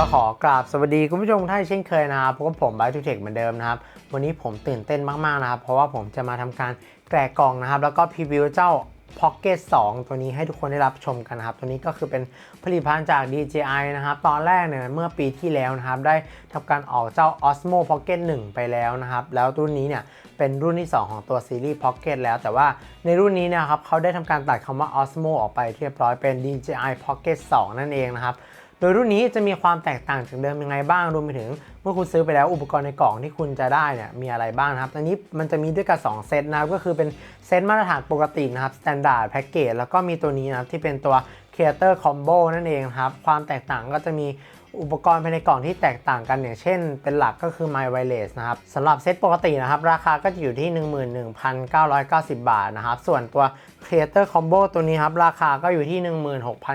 ก็ขอกราบสวัสดีคุณผู้ชมท่านเช่นเคยนะครับพบกับผมไบทูเทคเหมือนเดิมนะครับ วันนี้ผมตื่นเต้นมากๆนะครับ เพราะว่าผมจะมาทำการแกะกล่องนะครับ แล้วก็พรีวิวเจ้า Pocket 2 ตัวนี้ให้ทุกคนได้รับชมกันนะครับ ตัวนี้ก็คือเป็นผลิตภัณฑ์จาก DJI นะครับ ตอนแรกเนี่ยเมื่อปีที่แล้วนะครับ ได้ทำการออกเจ้า Osmo Pocket 1 ไปแล้วนะครับ แล้วรุ่นนี้เนี่ยเป็นรุ่นที่ 2 ของตัวซีรีส์ Pocket แล้ว แต่ว่าในรุ่นนี้นะครับเขาได้ทำการตัดคำว่า Osmo ออกไปเรียบร้อยเป็น DJI Pocket 2 นั่นเองนะครับ โดยรุ่นนี้จะมีความแตกต่างจากเดิมยังไงบ้างรวมไปถึง เมื่อคุณซื้อไปแล้วอุปกรณ์ในกล่องที่คุณจะได้เนี่ยมีอะไรบ้างครับอันนี้มันจะมีด้วยกัน2เซตนะครับก็คือเป็นเซตมาตรฐานปกตินะครับสแตนดาร์ดแพ็กเกจแล้วก็มีตัวนี้นะครับที่เป็นตัว Creator Combo นั่นเองครับความแตกต่างก็จะมี อุปกรณ์ภายในกล่องที่แตกต่างกันอย่างเช่น เป็นหลักก็คือ My Wireless นะครับสำหรับเซตปกตินะครับ ราคาก็จะอยู่ที่ 11,990 บาทนะครับ ส่วนตัว Creator Combo ตัวนี้ครับ ราคาก็อยู่ที่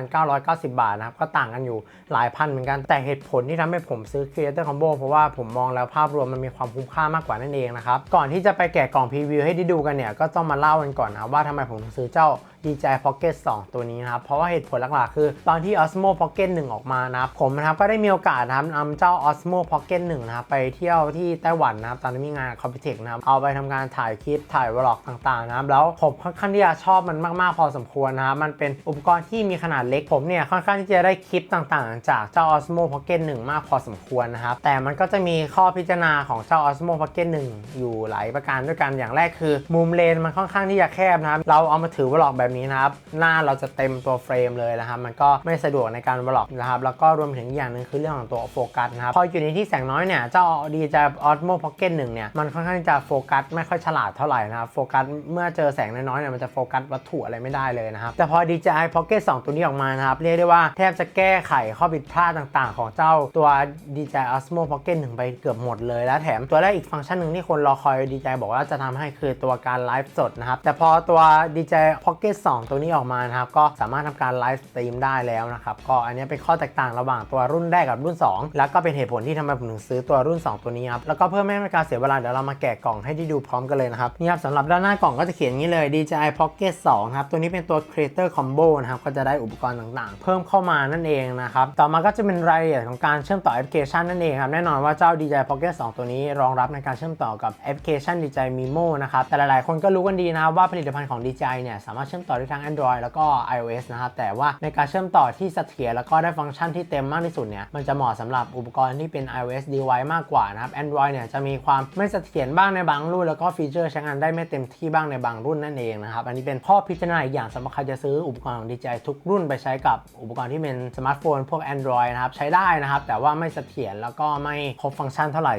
16,990 บาทนะครับ ก็ต่างกันอยู่หลายพันเหมือนกัน แต่เหตุผลที่ทำให้ผมซื้อ Creator Combo เพราะว่าผมมองแล้วภาพรวมมันมีความคุ้มค่ามากกว่านั่นเองนะครับ ก่อนที่จะไปแกะกล่องพรีวิวให้ได้ดูกันเนี่ยก็ต้องมาเล่ากันก่อนนะว่าทำไมผมถึงซื้อเจ้า DJI Pocket 2 ตัวนี้นะครับ เพราะว่าเหตุผลหลักๆคือ ตอนที่ Osmo Pocket 1 ออกมานะครับ ผมนะครับก็ได้มีโอกาสนะครับนำเจ้า Osmo Pocket 1 นะครับ ไปเที่ยวที่ไต้หวันนะครับ ตอนนั้นมีงาน Computech นะครับ เอาไปทำการถ่ายคลิปถ่ายวล็อกต่างๆนะครับ แล้วผมค่อนข้างที่จะชอบมันมากๆพอสมควรนะครับ มันเป็นอุปกรณ์ที่มีขนาดเล็ก ผมเนี่ยค่อนข้างที่จะได้คลิปต่างๆ จากเจ้า Osmo Pocket 1 มากพอสมควรนะครับ แต่มันก็จะมีข้อพิจารณาของเจ้า Osmo Pocket 1 อยู่หลายประการด้วยกัน อย่างแรกคือ มุมเลนมันค่อนข้างที่จะแคบนะครับ เราเอามาถือวล็อกแบบนี้นะครับ หน้าเราจะเต็มตัวเฟรมเลยนะครับ มันก็ไม่สะดวกในการวล็อกนะครับ แล้วก็รวมถึงอย่างหนึ่งคือเรื่องของตัวโฟกัสนะครับ พออยู่ในที่แสงน้อยเนี่ย เจ้า DJI Osmo Pocket 1เนี่ย มันค่อนข้างจะโฟกัสไม่ค่อยฉลาดเท่าไหร่นะครับ โฟกัสเมื่อเจอแสงน้อยๆเนี่ย มันจะโฟกัสวัตถุอะไรไม่ได้เลยนะครับ แต่พอ DJI Pocket 2 ตัวนี้ออกมานะครับ เรียกได้ว่าแทบจะแก้ไขข้อผิดพลาดต่างๆ ของเจ้าตัว DJI Osmo Pocket 1 ไปเกือบหมดเลย และแถมตัวแรกอีกฟังก์ชันหนึ่งที่คนรอคอย DJI บอกว่าจะทำให้คือตัวการไลฟ์สดนะครับ แต่พอตัว DJI Pocket 2 ตัวนี้ออกมานะครับก็สามารถทำการไลฟ์สตรีมได้แล้วนะครับก็อันนี้เป็นข้อแตกต่างระหว่างตัวรุ่นแรกกับรุ่น 2 แล้วก็เป็นเหตุผลที่ทำไมผมถึงซื้อตัวรุ่น 2 ตัวนี้ครับแล้วก็เพื่อไม่ให้การเสียเวลาเดี๋ยวเรามาแกะกล่องให้ได้ดูพร้อมกันเลยนะครับนี่ครับสำหรับด้านหน้ากล่องก็จะเขียนอย่างนี้เลย DJI Pocket 2ครับตัวนี้เป็นตัว Creator Combo นะครับก็จะได้อุปกรณ์ต่างๆ เพิ่มเข้ามานั่นเองนะครับต่อมาก็จะเป็นรายละเอียดของการเชื่อมต่อแอปพลิเคชันนั่นเองครับแน่นอนว่าเจ้า DJI Pocket 2 ตัวนี้รองรับในการเชื่อมต่อกับแอปพลิเคชัน DJI Mimo นะครับแต่หลายๆคนก็รู้กันดีนะครับว่าผลิตภัณฑ์ของ DJI เนี่ยสามารถเชื่อมต่อได้ทั้ง Android แล้วก็ iOS นะครับ แต่ว่าในการเชื่อมต่อที่เสถียรแล้วก็ได้ฟังก์ชันที่เต็มมากที่สุดเนี่ย มันจะเหมาะสำหรับอุปกรณ์ที่เป็น iOS device มากกว่านะครับ Android เนี่ยจะมีความไม่เสถียรบ้างในบางรุ่น แล้วก็ฟีเจอร์ใช้งานได้ไม่เต็มที่บ้างในบางรุ่นนั่นเองนะครับ อันนี้เป็นข้อพิจารณาอีกอย่างสำหรับใครจะซื้ออุปกรณ์ของ DJI ทุกรุ่นไปใช้กับอุปกรณ์ที่เป็นสมาร์ทโฟนพวก Android นะครับใช้ได้นะครับแต่ว่าไม่เสถียรแล้วก็ไม่ครบฟังก์ชันเท่าไหร่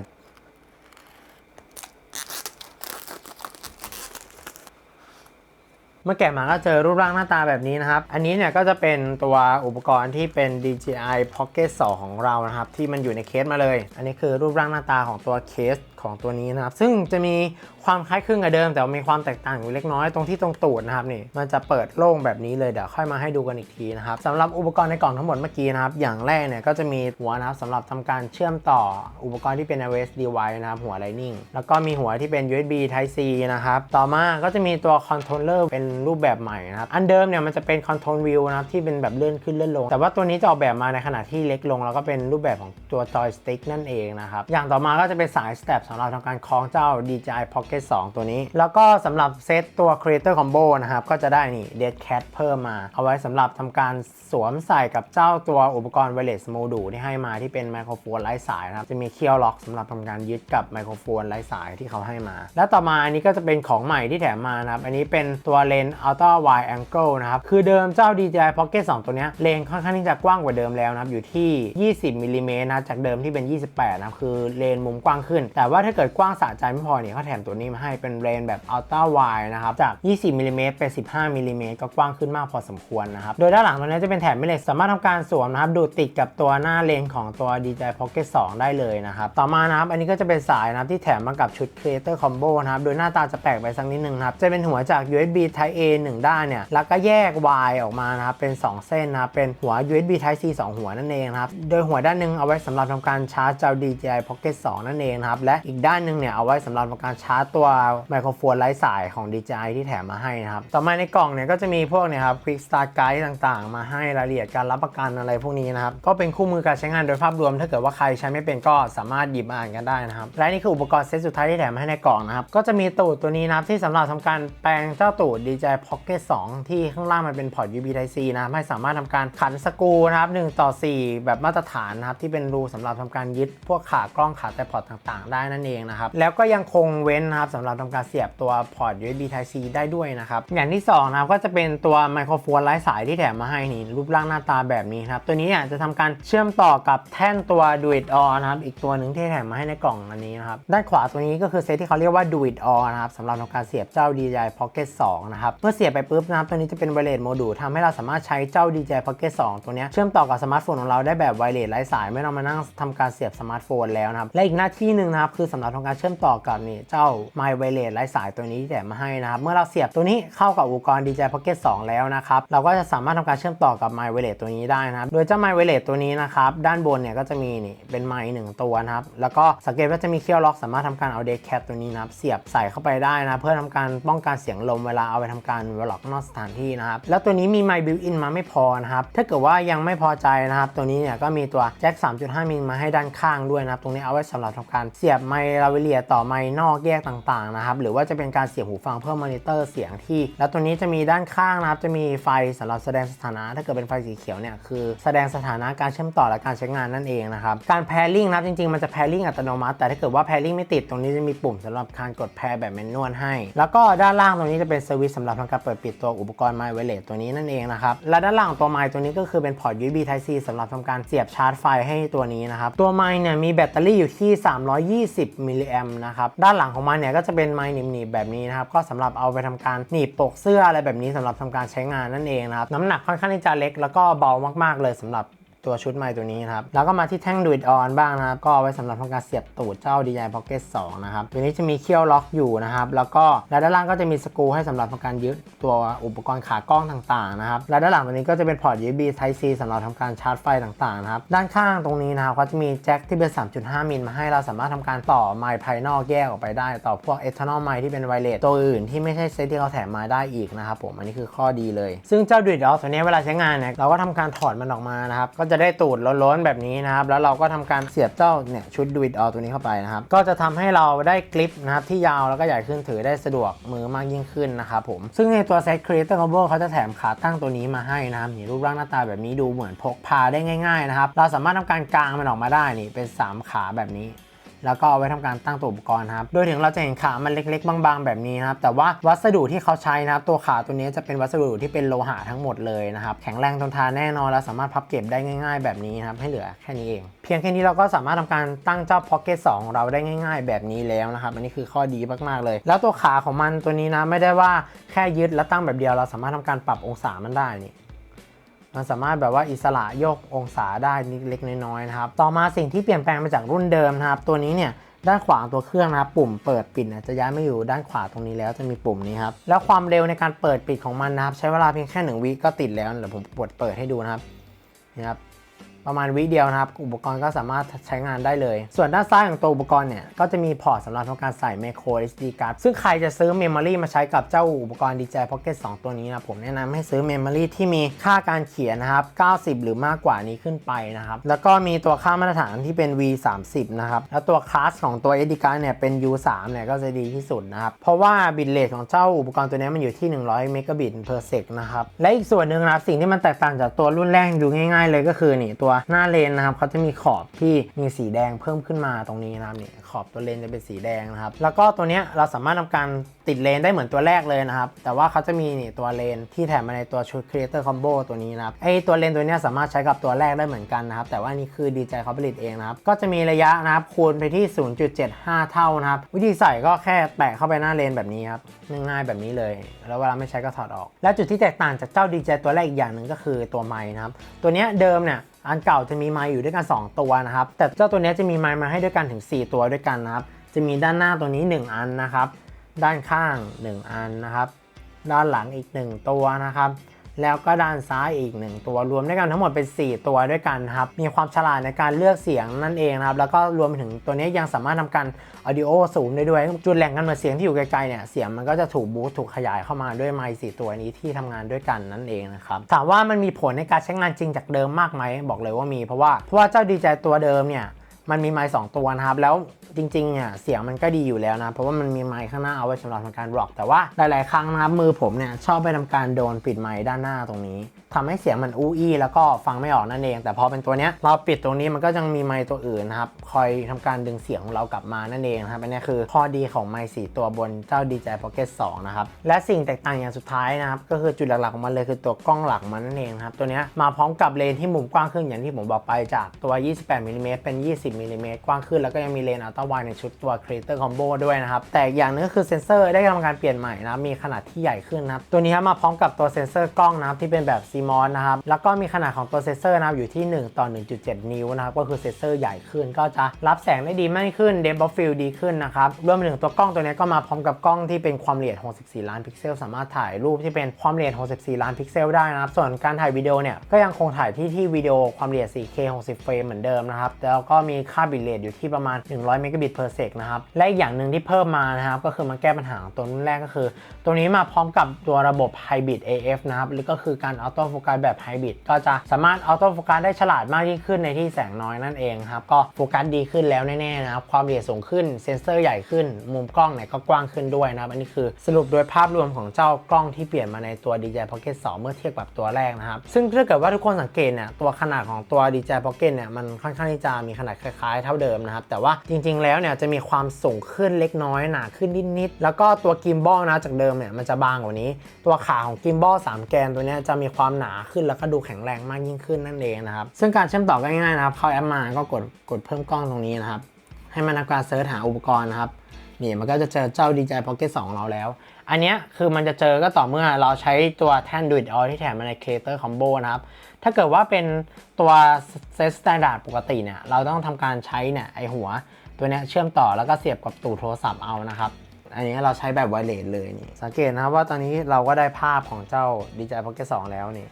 เมื่อแกะมาก็เจอรูปร่างหน้าตาแบบนี้นะครับ อันนี้เนี่ยก็จะเป็นตัวอุปกรณ์ที่เป็น DJI Pocket 2 ของเรานะครับ ที่มันอยู่ในเคสมาเลย อันนี้คือรูปร่างหน้าตาของตัวเคส ของตัวนี้นะครับ ซึ่งจะมีความคล้ายคลึงกับเดิม แต่มีความแตกต่างอยู่เล็กน้อยตรงที่ตรงตูดนะครับนี่มันจะเปิดโล่งแบบนี้เลยเดี๋ยวค่อยมาให้ดูกันอีกทีนะครับสำหรับอุปกรณ์ในกล่องทั้งหมดเมื่อกี้นะครับ อย่างแรกเนี่ยก็จะมีหัวนะครับสำหรับทำการเชื่อมต่ออุปกรณ์ที่เป็น iOS device นะครับหัว Lightning แล้วก็มีหัวที่เป็น USB Type C นะครับต่อมาก็จะมีตัวคอนโทรลเลอร์เป็นรูปแบบใหม่นะครับอันเดิมเนี่ยมันจะเป็นคอนโทรลวิวนะครับที่เป็นแบบเลื่อนขึ้นเลื่อนลง แต่ว่าตัวนี้จะออกแบบมาในขนาดที่เล็กลง แล้วก็เป็นรูปแบบของตัวจอยสติ๊กนั่นเองนะครับอย่างต่อมาก็จะเป็นสายสเต็ปสำหรับทำการคล้องเจ้า DJI Pocket 2 ตัวนี้ แล้วก็สำหรับเซตตัว Creator Combo นะครับ ก็จะได้นี่ Dead Cat เพิ่มมา เอาไว้สำหรับทำการสวมใส่กับเจ้าตัวอุปกรณ์ Wireless Module ที่ให้มาที่เป็นไมโครโฟนไร้สายนะครับ จะมีเคียวล็อกสำหรับทำการยึดกับไมโครโฟนไร้สายที่เขาให้มา และต่อมาอันนี้ก็จะเป็นของใหม่ที่แถมมานะครับ อันนี้เป็นตัวเลนส์ Ultra Wide Angle นะครับ คือเดิมเจ้า DJI Pocket 2 ตัวนี้เลนส์ค่อนข้างที่จะกว้างกว่าเดิมแล้วนะครับอยู่ที่ 20มิลลิเมตรนะจากเดิมที่เป็น 28 นะคือเลนส์มุมกว้างขึ้น แต่ว่าถ้าเกิดกว้างสะใจไม่พอเนี่ยเขาแถมตัวนี้มาให้เป็นเลนแบบ Ultra Wide นะครับ จาก 20มิลลิเมตรเป็น 15มิลลิเมตรก็กว้างขึ้นมากพอสมควรนะครับ โดยด้านหลังตัวนี้จะเป็นแถบแม่เหล็กสามารถทำการสวมนะครับ ดูดติดกับตัวหน้าเลนของตัว DJI Pocket 2 ได้เลยนะครับ ต่อมานะครับ อันนี้ก็จะเป็นสายนะครับที่แถมมากับชุด Creator Combo นะครับ โดยหน้าตาจะแปลกไปสักนิดนึงนะครับ จะเป็นหัวจาก USB Type A 1 ด้านเนี่ย แล้วก็แยก Y ออกมานะครับ เป็น 2 เส้นนะครับ เป็นหัว USB Type C 2 หัวนั่นเองนะครับ โดยหัวด้านหนึงเอาไว้สำหรับทำการชาร์จเจ้า DJI Pocket 2 นั่นเองนะครับ และอีกอีกด้านหนึ่งเนี่ยเอาไว้สำหรับการชาร์จตัวไมโครโฟนไร้สายของ DJI ที่แถมมาให้นะครับ ต่อมาในกล่องเนี่ยก็จะมีพวกเนี่ยครับ Quick Start Guide ต่างๆ มาให้รายละเอียดการรับประกันอะไรพวกนี้นะครับ ก็เป็นคู่มือการใช้งานโดยภาพรวม ถ้าเกิดว่าใครใช้ไม่เป็นก็สามารถหยิบมาอ่านกันได้นะครับ และนี่คืออุปกรณ์เซตสุดท้ายที่แถมมาให้ในกล่องนะครับ ก็จะมีตูดตัวนี้นะครับที่สำหรับทำการแปลงเจ้าตูด DJI Pocket 2 ที่ข้างล่างมันเป็นพอร์ต USB Type C นะครับให้สามารถทำการขันสกรูนะครับ1ต่อ 4 แบบมาตรฐานนะครับที่เป็นรูสำหรับทำการยึดพวกขากล้องขาแต่พอร์ตต่าง ๆ ได้นั่นเองนะครับ แล้วก็ยังคงเว้นนะครับสำหรับทำการเสียบตัวพอร์ต USB Type C ได้ด้วยนะครับ อย่างที่2นะครับก็จะเป็นตัวไมโครโฟนไร้สายที่แถมมาให้นี่รูปร่างหน้าตาแบบนี้นะครับ ตัวนี้เนี่ยจะทำการเชื่อมต่อกับแท่นตัว Do It All นะครับ อีกตัวหนึ่งที่แถมมาให้ในกล่องอันนี้นะครับ ด้านขวาตัวนี้ก็คือเซตที่เขาเรียกว่า Do It All นะครับสำหรับทำการเสียบเจ้า DJI Pocket 2นะครับ เมื่อเสียบไปปุ๊บนะครับตัวนี้จะเป็นไวเลสโมดูลทำให้เราสามารถใช้เจ้า DJI Pocket 2 ตัวนี้เชื่อมต่อกับสมาร์ทโฟนของเราได้แบบไวเลสไร้สายไม่ต้องมานั่งทำการเสียบสมาร์ทโฟนแล้วนะครับและอีกหน้าที่หนึ่งนะครับคือสำหรับทำการเชื่อมต่อกับนี่เจ้า My Wireless ไร้สายตัวนี้ที่แถมมาให้นะครับ เมื่อเราเสียบตัวนี้เข้ากับอุปกรณ์ DJI Pocket 2 แล้วนะครับ เราก็จะสามารถทำการเชื่อมต่อกับ My Wireless ตัวนี้ได้นะครับ โดยเจ้า My Wireless ตัวนี้นะครับ ด้านบนเนี่ยก็จะมีนี่เป็นไมค์หนึ่งตัวนะครับ แล้วก็สังเกตว่าจะมีเคี่ยวล็อกสามารถทำการเอาเด c แคปตัวนี้นะครับเสียบใส่เข้าไปได้นะเพื่อทำการป้องกันเสียงลมเวลาเอาไปทำการวอลล็อกนอกสถานที่นะครับแล้วตัวนี้มีไมค์บิวอินมาไม่พอนะครับถ้าเกิดว่ายังไม่พอใจนะครับตัวนี้เนี่ยก็มีตัวแจ็ค3.5มิลมาให้ด้านข้างด้วยนะครับตรงนี้เอาไว้สำหรับทำการเสียบไมค์ลาเวเลียต่อไมค์นอกแยกต่างๆนะครับหรือว่าจะเป็นการเสียบหูฟังเพื่อมอนิเตอร์เสียงที่ แล้วตัวนี้จะมีด้านข้างนะครับจะมีไฟสำหรับแสดงสถานะ ถ้าเกิดเป็นไฟสีเขียวเนี่ยคือแสดงสถานะการเชื่อมต่อและการใช้งานนั่นเองนะครับการแพรลิงนะครับจริงๆมันจะแพรลิงอัตโนมัติ แต่ถ้าเกิดว่าแพรลิงไม่ติดตรงนี้จะมีปุ่มสำหรับการกดแพรแบบแมนนวลให้ แล้วก็ด้านล่างตรงนี้จะเป็นสวิตช์สำหรับทำการเปิดปิดตัวอุปกรณ์ไมค์ไวเลสตัวนี้นั่นเองนะครับและด้านล่างตัวไมค์ตัวนี้ก็คือเป็นพอร์ต USB Type C สำหรับทำการเสียบชาร์จไฟให้ตัวนี้นะครับตัวไมค์เนี่ยมีแบตเตอรี่อยู่ที่ 320 10 มิลลิแอมนะครับ ด้านหลังของมันเนี่ยก็จะเป็นไม้หนีบๆแบบนี้นะครับ ก็สำหรับเอาไปทำการหนีบปกเสื้ออะไรแบบนี้สำหรับทำการใช้งานนั่นเองนะครับ น้ำหนักค่อนข้างที่จะเล็กแล้วก็เบามากๆเลยสำหรับ ตัวชุดไม้ตัวนี้นะครับ แล้วก็มาที่แท่งดูดออนบ้างนะครับ ก็ไว้สำหรับทำการเสียบตูดเจ้า DJI Pocket 2 นะครับ ตัวนี้จะมีเขี้ยวล็อกอยู่นะครับ แล้วก็และด้านล่างก็จะมีสกรูให้สำหรับทำการยึดตัวอุปกรณ์ขากล้องต่างๆนะครับ และด้านหลังตัวนี้ก็จะเป็นพอร์ต USB Type C สำหรับทำการชาร์จไฟต่างๆนะครับ ด้านข้างตรงนี้นะครับก็จะมีแจ็คที่เป็น 3.5 มิลมาให้เราสามารถทำการต่อไมค์ภายนอกแยกออกไปได้ ต่อพวก external mic ที่เป็นไวเลสตัวอื่นที่ไม่ใช่เซตที่เขาแถมมาได้อีกนะครับผมอันนี้คือข้อดีเลย ซึ่งเจ้าดูดออตัวนี้เวลาใช้งานเนี่ยเราก็ทำการถอดมันออกมานะครับก็จะจะได้ตูดล้นๆแบบนี้นะครับ แล้วเราก็ทำการเสียบเจ้าเนี่ยชุดดูดออตัวนี้เข้าไปนะครับ ก็จะทำให้เราได้กลิปนะครับที่ยาวแล้วก็ใหญ่ขึ้นถือได้สะดวกมือมากยิ่งขึ้นนะครับผม ซึ่งในตัวเซต Creator Combo เขาจะแถมขาตั้งตัวนี้มาให้นะครับนี่รูปร่างหน้าตาแบบนี้ดูเหมือนพกพาได้ง่ายๆนะครับ เราสามารถทำการกางมันออกมาได้นี่เป็นสามขาแบบนี้ แล้วก็เอาไว้ทำการตั้งตัวอุปกรณ์ครับ โดยถึงเราจะเห็นขามันเล็กๆ บางๆ แบบนี้นะครับ แต่ว่าวัสดุที่เขาใช้นะครับ ตัวขาตัวนี้จะเป็นวัสดุที่เป็นโลหะทั้งหมดเลยนะครับ แข็งแรงทนทานแน่นอน และสามารถพับเก็บได้ง่าย ๆ แบบนี้นะครับ ให้เหลือแค่นี้เอง เพียงแค่นี้เราก็สามารถทำการตั้งเจ้า Pocket 2ของเราได้ง่าย ๆ แบบนี้แล้วนะครับ อันนี้คือข้อดีมากๆเลย แล้วตัวขาของมันตัวนี้นะไม่ได้ว่าแค่ยึดแล้วตั้งแบบเดียว เราสามารถทำการปรับองศามันได้นี่ มันสามารถแบบว่าอิสระโยกองศาได้นิดเล็กน้อยๆนะครับ ต่อมาสิ่งที่เปลี่ยนแปลงมาจากรุ่นเดิมนะครับ ตัวนี้เนี่ยด้านขวาตัวเครื่องนะครับปุ่มเปิดปิดนะจะย้ายมาอยู่ด้านขวาตรงนี้แล้วจะมีปุ่มนี้ครับ แล้วความเร็วในการเปิดปิดของมันนะครับ ใช้เวลาเพียงแค่หนึ่งวิก็ติดแล้วเดี๋ยวผมปวดเปิดให้ดูนะครับนี่ครับ ประมาณวิเดียวนะครับ อุปกรณ์ก็สามารถใช้งานได้เลย ส่วนด้านซ้ายของตัวอุปกรณ์เนี่ย ก็จะมีพอร์ตสำหรับทำการใส่ micro SD card ซึ่งใครจะซื้อ memory มาใช้กับเจ้าอุปกรณ์ DJI Pocket 2 ตัวนี้นะผมแนะนำให้ซื้อ memory ที่มีค่าการเขียนนะครับ 90 หรือมากกว่านี้ขึ้นไปนะครับ แล้วก็มีตัวค่ามาตรฐานที่เป็น V30 นะครับ แล้วตัวคลาสของตัว SD card เนี่ยเป็น U3 เนี่ยก็จะดีที่สุดนะครับ เพราะว่าบิตเรทของเจ้าอุปกรณ์ตัวนี้มันอยู่ที่ 100 เมกะบิต per sec นะครับ และอีกส่วนหนึ่งนะครับสิ่งที่มันแตกต่างจากตัวรุ่นแรกดูง่าย ๆ เลยก็คือนี่ตัวหน้าเลนนะครับเขาจะมีขอบที่มีสีแดงเพิ่มขึ้นมาตรงนี้นะครับนี่ อบตัวเลนจะเป็นสีแดงนะครับ แล้วก็ตัวเนี้ยเราสามารถทำการติดเลนได้เหมือนตัวแรกเลยนะครับ แต่ว่าเขาจะมีนี่ตัวเลนที่แถมมาในตัวชุด Creator Combo ตัวนี้นะครับ ไอตัวเลนตัวเนี้ยสามารถใช้กับตัวแรกได้เหมือนกันนะครับ แต่ว่านี่คือ DJI เขาผลิตเองนะครับ ก็จะมีระยะนะครับคูณไปที่ 0.75 เท่านะครับ วิธีใส่ก็แค่แปะเข้าไปหน้าเลนแบบนี้ครับ ง่ายๆแบบนี้เลย แล้วเวลาไม่ใช้ก็ถอดออก และจุดที่แตกต่างจากเจ้า DJI ตัวแรกอีกอย่างหนึ่งก็คือตัวไม้นะครับ ตัวเนี้ยเดิมเนี่ยอันเก่าจะมีไม้อยู่ด้วยกัน 2 ตัวนะครับ แต่เจ้าตัวนี้จะมีไม้มาให้ด้วยกันถึง 4 ตัวด้วยกันนะครับ จะมีด้านหน้าตัวนี้ 1 อันนะครับ ด้านข้าง 1 อันนะครับ ด้านหลังอีก 1 ตัวนะครับ แล้วก็ด้านซ้ายอีก 1 ตัวรวมด้วยกันทั้งหมดเป็น 4 ตัวด้วยกันครับ มีความฉลาดในการเลือกเสียงนั่นเองนะครับ แล้วก็รวมถึงตัวนี้ยังสามารถทำการ audio สูงได้ด้วย จุดแหล่งกันเหมือนเสียงที่อยู่ไกลๆเนี่ย เสียงมันก็จะถูกบูสต์ถูกขยายเข้ามาด้วยไมค์สตัวนี้ที่ทำงานด้วยกันนั่นเองนะครับ ถามว่ามันมีผลในการใช้งานจริงจากเดิมมากไหมบอกเลยว่ามีเพราะว่าเพราะว่าเจ้าดีใจตัวเดิมเนี่ย มันมีไมค์สองตัวนะครับ แล้วจริงๆเนี่ยเสียงมันก็ดีอยู่แล้วนะ เพราะว่ามันมีไมค์ข้างหน้าเอาไว้สำหรับทำการร็อก แต่ว่าหลายๆครั้งนะครับมือผมเนี่ยชอบไปทำการโดนปิดไมค์ด้านหน้าตรงนี้ทำให้เสียงมันอู้อี้แล้วก็ฟังไม่ออกนั่นเอง แต่พอเป็นตัวเนี้ยเราปิดตรงนี้มันก็ยังมีไมค์ตัวอื่นนะครับคอยทำการดึงเสียงของเรากลับมานั่นเองนะครับอันนี้คือข้อดีของไมค์สีตัวบนเจ้า DJI Pocket 2นะครับและสิ่งแตกต่างอย่างสุดท้ายนะครับก็คือจุดหลักๆของมันเลยคือตัวกล้องหลักมันนั่นเองครับตัวเนี้ยมาพร้อมกับเลนที่มุมกว้างขึ้นอย่างที่ผมบอกไปจากตัว 28มิลลิเมตรเป็น 20มิลลิเมตรกว้างขึ้นแล้วก็ยังมีเลนส์อัลตร้าไวในชุดตัว Creator Combo ด้วยนะครับ แต่อย่างหนึงก็คือเซนเซอร์ได้ทำการเปลี่ยนใหม่นะมีขนาดที่ใหญ่ขึ้นนะครับตัวนี้มาพร้อมกับตัวเซนเซอร์กล้องนะครับที่เป็นแบบ CMOS นะครับแล้วก็มีขนาดของตัวเซนเซอร์นะครับอยู่ที่ 1 ต่อ 1.7 นิ้วนะครับก็คือเซนเซอร์ใหญ่ขึ้น ก็จะรับแสงได้ดีมากขึ้น Depth of Field ดีขึ้นนะครับรวมถึงตัวกล้องตัวนี้ก็มาพร้อมกับกล้องที่เป็นความละเอียด 64 ล้านพิกเซล สามารถถ่ายรูปที่เป็นความละเอียด 64 ล้านพิกเซลได้นะครับส่วนการถ่ายวิดีโอเนี่ยก็ยังคงถ่ายที่ที่วิดีโอความละเอียด 4K 60เฟรมเหมือนเดิมนะครับแล้วก็มีค่าบิตเรทอยู่ที่ประมาณ 100เมกะบิต per sec นะครับ และอีกอย่างหนึ่งที่เพิ่มมานะครับ ก็คือมาแก้ปัญหาของตัวรุ่นแรกก็คือ ตัวนี้มาพร้อมกับตัวระบบ Hybrid AF นะครับ หรือก็คือการออโต้โฟกัสแบบ Hybrid ก็จะสามารถออโต้โฟกัสได้ฉลาดมากยิ่งขึ้นในที่แสงน้อยนั่นเองครับ ก็โฟกัสดีขึ้นแล้วแน่ๆนะครับ ความละเอียดสูงขึ้น เซนเซอร์ใหญ่ขึ้น มุมกล้องเนี่ยก็กว้างขึ้นด้วยนะครับ อันนี้คือสรุปโดยภาพรวมของเจ้ากล้องที่เปลี่ยนมาในตัว DJI Pocket 2 เมื่อเทียบกับตัวแรกนะครับ ซึ่งถ้าเกิดว่าทุกคนสังเกตเนี่ย ตัวขนาดของตัว DJI Pocket เนี่ย มันค่อนข้างที่จะมีขนาดคล้คล้ายๆเท่าเดิมนะครับ แต่ว่าจริง ๆ แล้วเนี่ยจะมีความสูงขึ้นเล็กน้อยหนาขึ้นนิดๆแล้วก็ตัวกิมบอลนะจากเดิมเนี่ยมันจะบางกว่านี้ ตัวขาของกิมบอล3แกนตัวนี้จะมีความหนาขึ้นแล้วก็ดูแข็งแรงมากยิ่งขึ้นนั่นเองนะครับซึ่งการเชื่อมต่อก็ง่ายๆนะครับเข้าแอปมาก็กดกดเพิ่มกล้องตรงนี้นะครับให้มันทำการเซิร์ชหาอุปกรณ์นะครับนี่มันก็จะเจอเจ้า DJI Pocket 2 เราแล้ว อันนี้คือมันจะเจอก็ต่อเมื่อเราใช้ตัวแท่น Do It All ที่แถมมาใน Creator Combo นะครับ ถ้าเกิดว่าเป็นตัวเซต Standard ปกติเนี่ย เราต้องทำการใช้เนี่ยไอหัวตัวเนี้ยเชื่อมต่อแล้วก็เสียบกับตูดโทรศัพท์เอานะครับ อันนี้เราใช้แบบไวเลสเลยนี่ สังเกตนะครับว่าตอนนี้เราก็ได้ภาพของเจ้า DJI Pocket 2 แล้วนี่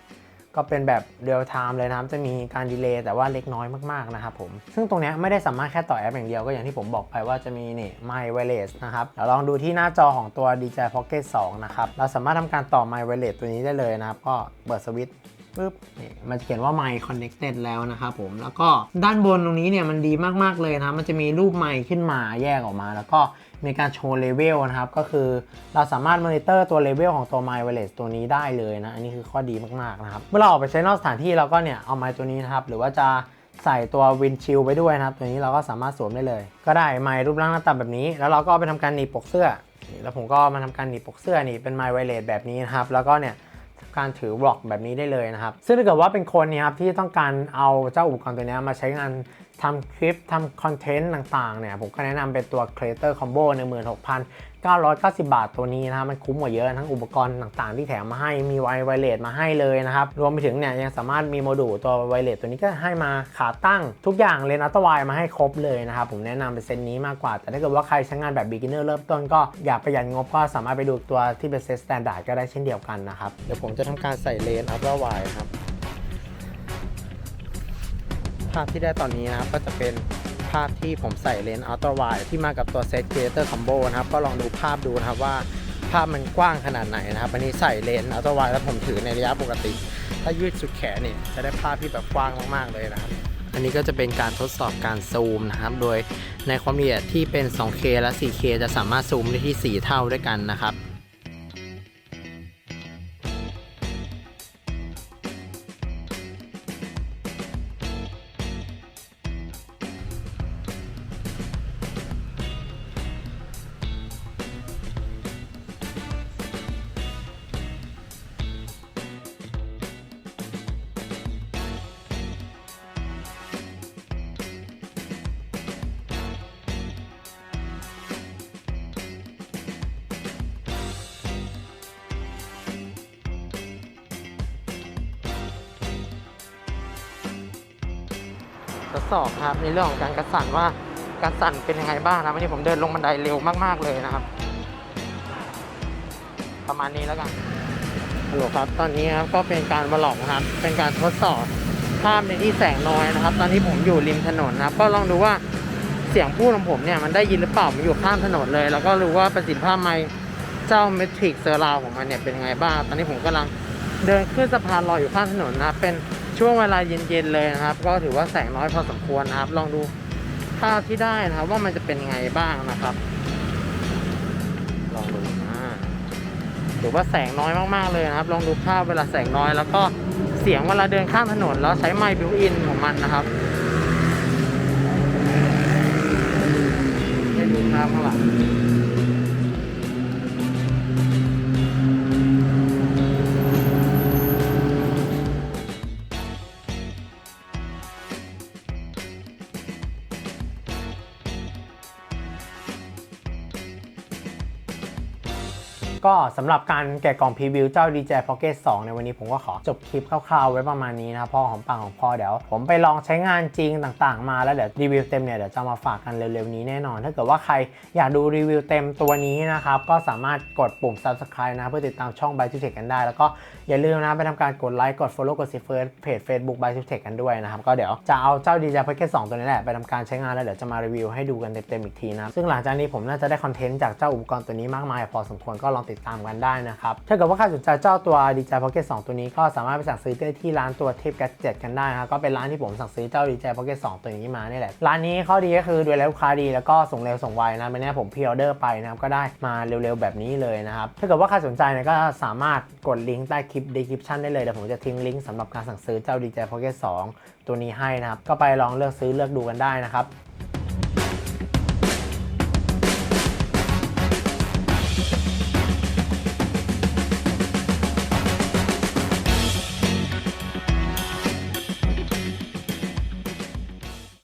ก็เป็นแบบเรียลไทม์เลยนะครับ จะมีการดีเลย์แต่ว่าเล็กน้อยมากๆนะครับผม ซึ่งตรงนี้ไม่ได้สามารถแค่ต่อแอปอย่างเดียวก็อย่างที่ผมบอกไปว่าจะมีนี่ My Wireless นะครับเราลองดูที่หน้าจอของตัว DJI Pocket 2 นะครับ เราสามารถทำการต่อ My Wireless ตัวนี้ได้เลยนะครับ ก็เปิดสวิตช์ ปึ๊บนี่มันจะเขียนว่า My Connected แล้วนะครับผม แล้วก็ด้านบนตรงนี้เนี่ยมันดีมากๆเลยนะ มันจะมีรูปไมค์ขึ้นมาแยกออกมา แล้วก็มีการโชว์เลเวลนะครับ ก็คือเราสามารถมอนิเตอร์ตัวเลเวลของตัว My Wireless ตัวนี้ได้เลยนะ อันนี้คือข้อดีมากๆนะครับ เมื่อเราออกไปใช้นอกสถานที่เราก็เนี่ยเอาไมค์ตัวนี้นะครับ หรือว่าจะใส่ตัววินชิลไปด้วยนะครับ ตัวนี้เราก็สามารถสวมได้เลย ก็ได้ไมค์รูปร่างหน้าตาแบบนี้ แล้วเราก็ไปทำการหนีบปกเสื้อ แล้วผมก็มาทำการหนีบปกเสื้อนี่เป็น My Wireless แบบนี้นะครับ แล้วก็เนี่ย การถือบล็อกแบบนี้ได้เลยนะครับ ซึ่งถ้าเกิดว่าเป็นคนเนี่ยครับที่ต้องการเอาเจ้าอุปกรณ์ตัวนี้มาใช้งาน ทำคลิปทำคอนเทนต์ต่างๆเนี่ยผมก็แนะนำเป็นตัว Creator Combo 16,990 บาทตัวนี้นะครับมันคุ้มกว่าเยอะทั้งอุปกรณ์ต่างๆ ที่แถมมาให้มีไวไวเลสมาให้เลยนะครับ รวมไปถึงเนี่ยยังสามารถมีโมดูลตัวไวเลสตัวนี้ก็ให้มาขาตั้งทุกอย่างเลนส์อัลตร้าไวมาให้ครบเลยนะครับ ผมแนะนำเป็นเซตนี้มากกว่า แต่ถ้าเกิดว่าใครใช้งานแบบ beginner เริ่มต้นก็อยากประหยัดงบก็สามารถไปดูตัวที่เป็นเซต standard ก็ได้เช่นเดียวกันนะครับเดี๋ยวผมจะทำการใส่เลนส์อัลตร้าไวครับ ภาพที่ได้ตอนนี้นะครับก็จะเป็นภาพที่ผมใส่เลนส์อัลตร้าไวที่มากับตัวเซต Creator Combo นะครับ ก็ลองดูภาพดูนะครับว่าภาพมันกว้างขนาดไหนนะครับ อันนี้ใส่เลนส์อัลตร้าไวแล้วผมถือในระยะปกติ ถ้ายืดสุดแขนเนี่ยจะได้ภาพที่แบบกว้างมากๆเลยนะครับ อันนี้ก็จะเป็นการทดสอบการซูมนะครับ โดยในความละเอียดที่เป็น 2K และ 4K จะสามารถซูมได้ที่ 4 เท่าด้วยกันนะครับ ทดสอบครับในเรื่องของการกระสั่นว่าการสั่นเป็นยังไงบ้างนะวันนี้ผมเดินลงบันไดเร็วมากๆเลยนะครับ ประมาณนี้แล้วกันฮัลโหลครับ ตอนนี้ครับก็เป็นการมาหลอกครับ เป็นการทดสอบภาพในที่แสงน้อยนะครับ ตอนนี้ผมอยู่ริมถนนนะครับ ก็ลองดูว่าเสียงพูดของผมเนี่ยมันได้ยินหรือเปล่าผมอยู่ข้างถนนเลย แล้วก็รู้ว่าประสิทธิภาพไมค์เจ้าเมทริกเซอร์ราวของมันเนี่ยเป็นยังไงบ้าง ตอนนี้ผมกำลังเดินขึ้นสะพานลอยอยู่ข้างถนนนะ เป็น ช่วงเวลาเย็นๆเลยนะครับ ก็ถือว่าแสงน้อยพอสมควรนะครับ ลองดูภาพที่ได้นะครับ ว่ามันจะเป็นไงบ้างนะครับ ลองดูนะถือว่าแสงน้อยมากๆเลยนะครับ ลองดูภาพเวลาแสงน้อย แล้วก็เสียงเวลาเดินข้ามถนนแล้วใช้ไมค์บิวอินของมันนะครับให้ดูภาพข้างหลัง ก็สำหรับการแกะกล่องพรีวิวเจ้า DJI Pocket 2 ในวันนี้ผมก็ขอจบคลิปคร่าวๆไว้ประมาณนี้นะครับพอของปากของพอเดี๋ยวผมไปลองใช้งานจริงต่างๆ มาแล้วเดี๋ยวรีวิวเต็มเนี่ยเดี๋ยวจะมาฝากกันเร็วๆนี้แน่นอน ถ้าเกิดว่าใครอยากดูรีวิวเต็มตัวนี้นะครับก็สามารถกดปุ่ม subscribe นะเพื่อติดตามช่อง by t u t e c h กันได้ แล้วก็อย่าลืมนะไปทำการกดไลค์กด follow กด share เพจ Facebook by t u t e c h กันด้วยนะครับก็เดี๋ยวจะเอาเจ้า DJI Pocket 2 ตัวนี้แหละไปทำการใช้งานแล้วเดี๋ยวจะมารีวิวให้ดูกันเต็มๆอีกทีนะซึ่งหลังจากนี้ผมน่าจะได้คอนเทนต์จากเจ้าอุปกรณ์ตัวนี้มากมายพอสมควรก็ลองติดตามกันได้นะครับ ถ้าเกิดว่าใครสนใจเจ้าตัว DJ Pocket 2 ตัวนี้ก็สามารถไปสั่งซื้อได้ที่ร้านตัวเทพแกจ็ตกันได้นะครับก็เป็นร้านที่ผมสั่งซื้อเจ้า DJ Pocket 2 ตัวนี้มานี่แหละร้านนี้ข้อดีก็คือดูแลลูกค้าดีแล้วก็ส่งเร็วส่งไวนะไม่แน่ผมพรีออเดอร์ไปนะครับก็ได้มาเร็วๆแบบนี้เลยนะครับถ้าเกิดว่าใครสนใจเนี่ยก็สามารถกดลิงก์ใต้คลิป description ได้เลยเดี๋ยวผมจะทิ้งลิงก์สำหรับการสั่งซื้อเจ้า DJ Pocket 2 ตัวนี้ให้นะครับก็ไปลองเลือกซื้อเลือกดูกันได้นะครับ